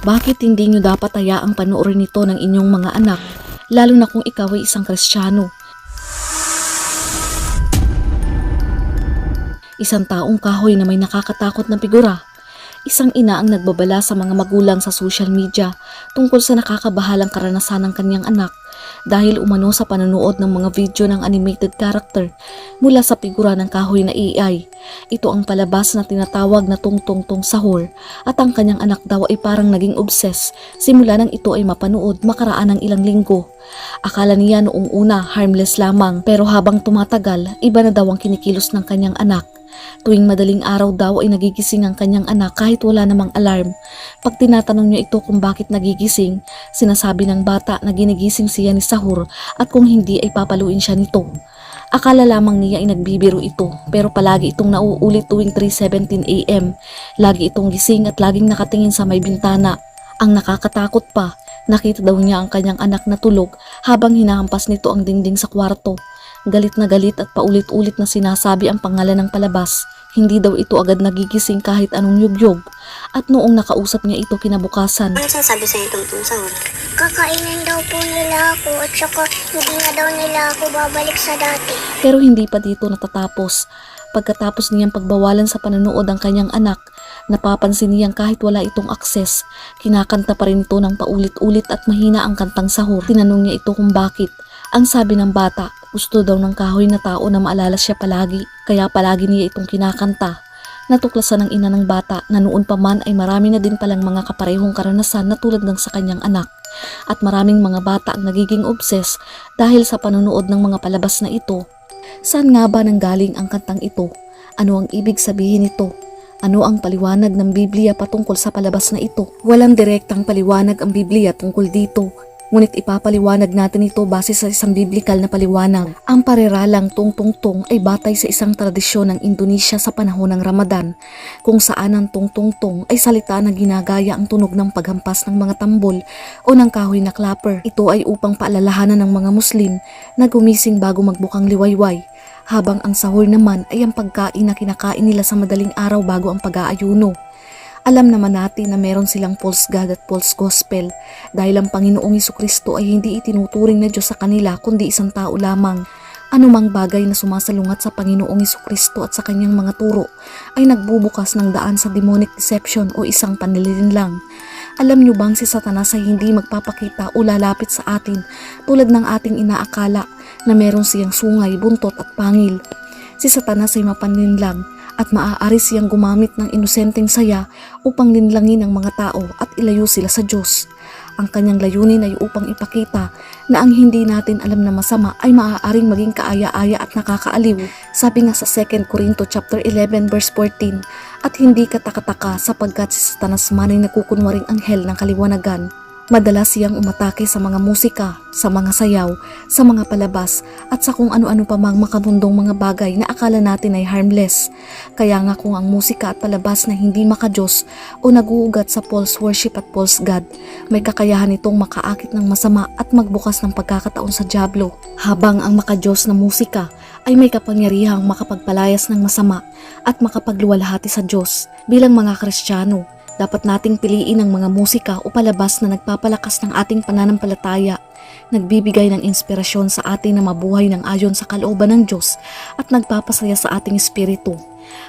Bakit hindi nyo dapat hayaang panoorin ito ng inyong mga anak, lalo na kung ikaw ay isang kristyano? Isang taong kahoy na may nakakatakot na figura. Isang ina ang nagbabala sa mga magulang sa social media tungkol sa nakakabahalang karanasan ng kanyang anak dahil umano sa panonood ng mga video ng animated character mula sa figura ng kahoy na AI. Ito ang palabas na tinatawag na tungtong-tong sahur at ang kanyang anak daw ay parang naging obses simula nang ito ay mapanood makaraan ng ilang linggo. Akala niya noong una harmless lamang pero habang tumatagal iba na daw ang kinikilos ng kanyang anak. Tuwing madaling araw daw ay nagigising ang kanyang anak kahit wala namang alarm. Pag tinatanong niya ito kung bakit nagigising, sinasabi ng bata na ginigising siya ni Sahur at kung hindi ay papaluin siya nito. Akala lamang niya ay nagbibiro ito pero palagi itong nauulit tuwing 3.17 am. Lagi itong gising at laging nakatingin sa may bintana. Ang nakakatakot pa, nakita daw niya ang kanyang anak na tulog habang hinahampas nito ang dingding sa kwarto. Galit na galit at paulit-ulit na sinasabi ang pangalan ng palabas. Hindi daw ito agad nagigising kahit anong yugyog. At noong nakausap niya ito kinabukasan, Ano sinasabi sa'yo tungtong sahur? Kakainin daw po nila ako at saka hindi na daw nila ako babalik sa dati. pero hindi pa dito natatapos. Pagkatapos niyang pagbawalan sa panonood ang kanyang anak, napapansin niyang kahit wala itong akses, kinakanta pa rin ito ng paulit-ulit at mahina ang kantang sahur. Tinanong niya ito kung bakit. Ang sabi ng bata, gusto daw ng kahoy na tao na maalala siya palagi, kaya palagi niya itong kinakanta. Natuklasan ng ina ng bata na noon pa man ay marami na din palang mga kaparehong karanasan na tulad ng sa kanyang anak. At maraming mga bata ang nagiging obses dahil sa panonood ng mga palabas na ito. Saan nga ba nanggaling ang kantang ito? Ano ang ibig sabihin nito? Ano ang paliwanag ng Biblia patungkol sa palabas na ito? Walang direktang paliwanag ang Biblia tungkol dito. Ngunit ipapaliwanag natin ito base sa isang biblikal na paliwanag. Ang pareralang tungtungtong ay batay sa isang tradisyon ng Indonesia sa panahon ng Ramadan, kung saan ang tungtungtong ay salita na ginagaya ang tunog ng paghampas ng mga tambol o ng kahoy na clapper. Ito ay upang paalalahanan ng mga Muslim na gumising bago magbukang liwayway, habang ang sahur naman ay ang pagkain na kinakain nila sa madaling araw bago ang pag-aayuno. Alam naman natin na meron silang false God at false gospel dahil ang Panginoong Kristo ay hindi itinuturing na Diyos sa kanila kundi isang tao lamang. Anumang bagay na sumasalungat sa Panginoong Kristo at sa kanyang mga turo ay nagbubukas ng daan sa demonic deception o isang panlilinlang. Alam niyo bang si Satanas ay hindi magpapakita o lalapit sa atin tulad ng ating inaakala na meron siyang sungay, buntot at pangil. Si Satanas ay mapanlinlang at maaari siyang gumamit ng inosenteng saya upang linlangin ang mga tao at ilayo sila sa Diyos. Ang kanyang layunin ay upang ipakita na ang hindi natin alam na masama ay maaaring maging kaaya-aya at nakakaaliw. Sabi nga sa 2 Corinto chapter 11 verse 14 at hindi katakataka sapagkat si Satanas man ay nagkukunwaring anghel ng kaliwanagan. Madalas siyang umatake sa mga musika, sa mga sayaw, sa mga palabas at sa kung ano-ano pa mang makabundong mga bagay na akala natin ay harmless. Kaya nga kung ang musika at palabas na hindi makajos o naguugat sa false worship at false god, may kakayahan itong makaakit ng masama at magbukas ng pagkakataon sa Diablo. Habang ang makajos na musika ay may kapangyarihang makapagpalayas ng masama at makapagluwalhati sa Diyos. Bilang mga Kristiyano, dapat nating piliin ang mga musika o palabas na nagpapalakas ng ating pananampalataya, nagbibigay ng inspirasyon sa atin na mabuhay ng ayon sa kalooban ng Diyos at nagpapasaya sa ating espiritu.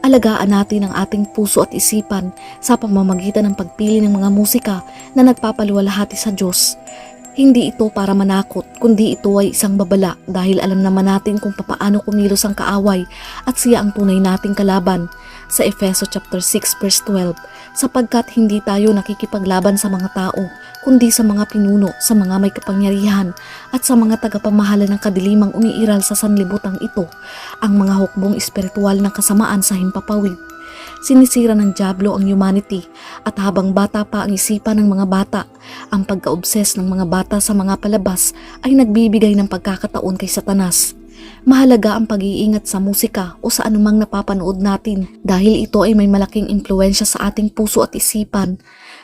Alagaan natin ang ating puso at isipan sa pamamagitan ng pagpili ng mga musika na nagpapaluwalhati sa Diyos. Hindi ito para manakot, kundi ito ay isang babala dahil alam naman natin kung papaano kumilos ang kaaway at siya ang tunay nating kalaban sa Efeso chapter 6 verse 12 sapagkat hindi tayo nakikipaglaban sa mga tao kundi sa mga pinuno, sa mga may kapangyarihan at sa mga tagapamahala ng kadilimang umiiral sa sanlibutan ito ang mga hukbong espiritual ng kasamaan sa himpapawid. Sinisira ng Diablo ang humanity at habang bata pa ang isipan ng mga bata, ang pagka-obses ng mga bata sa mga palabas ay nagbibigay ng pagkakataon kay Satanas. Mahalaga ang pag-iingat sa musika o sa anumang napapanood natin dahil ito ay may malaking impluensya sa ating puso at isipan.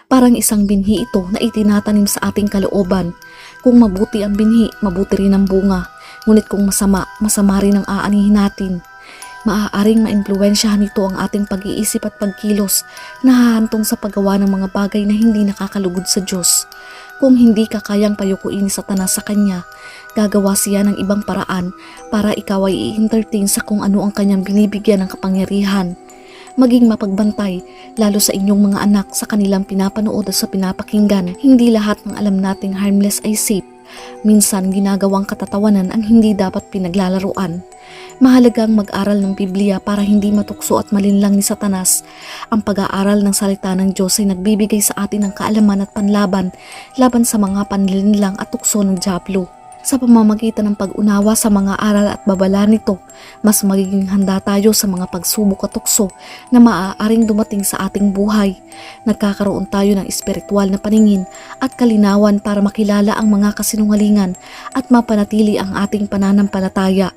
Parang isang binhi ito na itinatanim sa ating kalooban. Kung mabuti ang binhi, mabuti rin ang bunga. Ngunit kung masama, masama rin ang aanihin natin. Maaaring maimpluwensyahan nito ang ating pag-iisip at pagkilos na hahantong sa paggawa ng mga bagay na hindi nakakalugod sa Diyos. Kung hindi ka kayang payukuin ni Satanas sa kanya, gagawa siya ng ibang paraan para ikaw ay i-entertain sa kung ano ang kanyang binibigyan ng kapangyarihan. Maging mapagbantay, lalo sa inyong mga anak sa kanilang pinapanood at sa pinapakinggan. Hindi lahat ng alam nating harmless ay safe. Minsan ginagawang katatawanan ang hindi dapat pinaglalaruan. Mahalagang mag-aral ng Biblia para hindi matukso at malinlang ni Satanas. Ang pag-aaral ng salita ng Diyos ay nagbibigay sa atin ng kaalaman at panlaban laban sa mga panlilinlang at tukso ng Diablo. Sa pamamagitan ng pag-unawa sa mga aral at babala nito, mas magiging handa tayo sa mga pagsubok at tukso na maaaring dumating sa ating buhay. Nagkakaroon tayo ng espiritual na paningin at kalinawan para makilala ang mga kasinungalingan at mapanatili ang ating pananampalataya.